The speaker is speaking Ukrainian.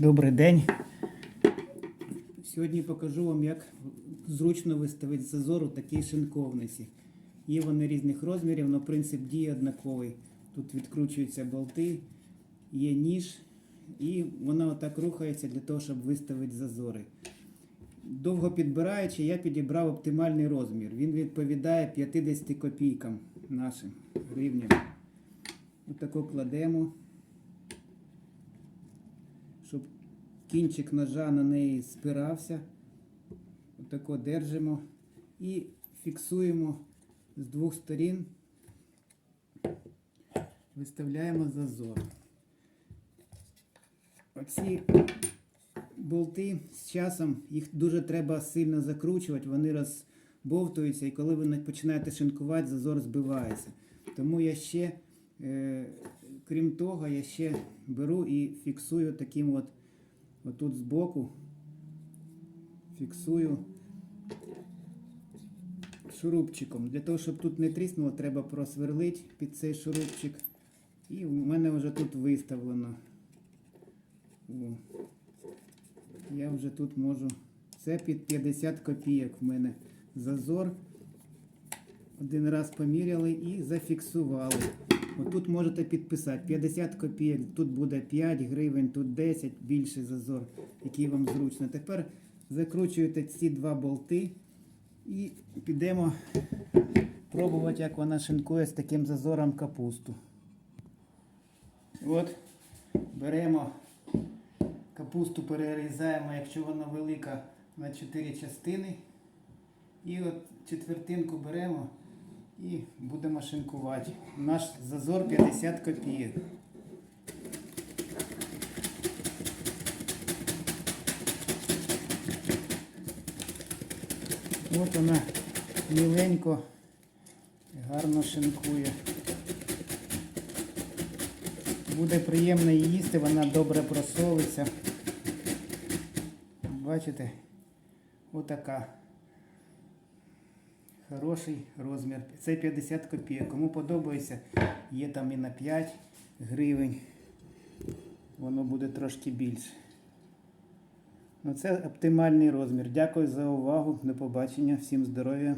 Добрий день. Сьогодні покажу вам, як зручно виставити з зазору такі шинковниці. Є вони різних розмірів, але принцип дії однаковий. Тут відкручуються болти, є ніж, і вона отак рухається для того, щоб виставити зазори. Довго підбираючи, я підібрав оптимальний розмір. Він відповідає 50 копійкам нашим гривням. Отако кладемо щоб кінчик ножа на неї спирався. Отако держимо і фіксуємо з двох сторін, виставляємо зазор. Оці болти з часом їх дуже треба сильно закручувати, вони розбовтуються, і коли ви починаєте шинкувати, зазор збивається. Тому я ще Е, Крім того, я ще беру і фіксую таким от, отут збоку, фіксую шурупчиком. Для того, щоб тут не тріснуло, треба просверлити під цей шурупчик. І в мене вже тут виставлено. О. Я вже тут можу. Це під 50 копійок в мене зазор. Один раз поміряли і зафіксували. Отут можете підписати 50 копійок, тут буде 5 гривень, тут 10, більший зазор, який вам зручно. Тепер закручуєте ці два болти і підемо пробувати, як вона шинкує з таким зазором капусту. От, беремо капусту, перерізаємо, якщо вона велика, на 4 частини. І от четвертинку беремо і будемо шинкувати. Наш зазор 50 копійок. От вона міленько, гарно шинкує. Буде приємно їсти, вона добре просовиться. Бачите? Отака. Хороший розмір. Це 50 копійок. Кому подобається, є там і на 5 гривень. Воно буде трошки більше. Ну, це оптимальний розмір. Дякую за увагу. До побачення. Всім здоров'я.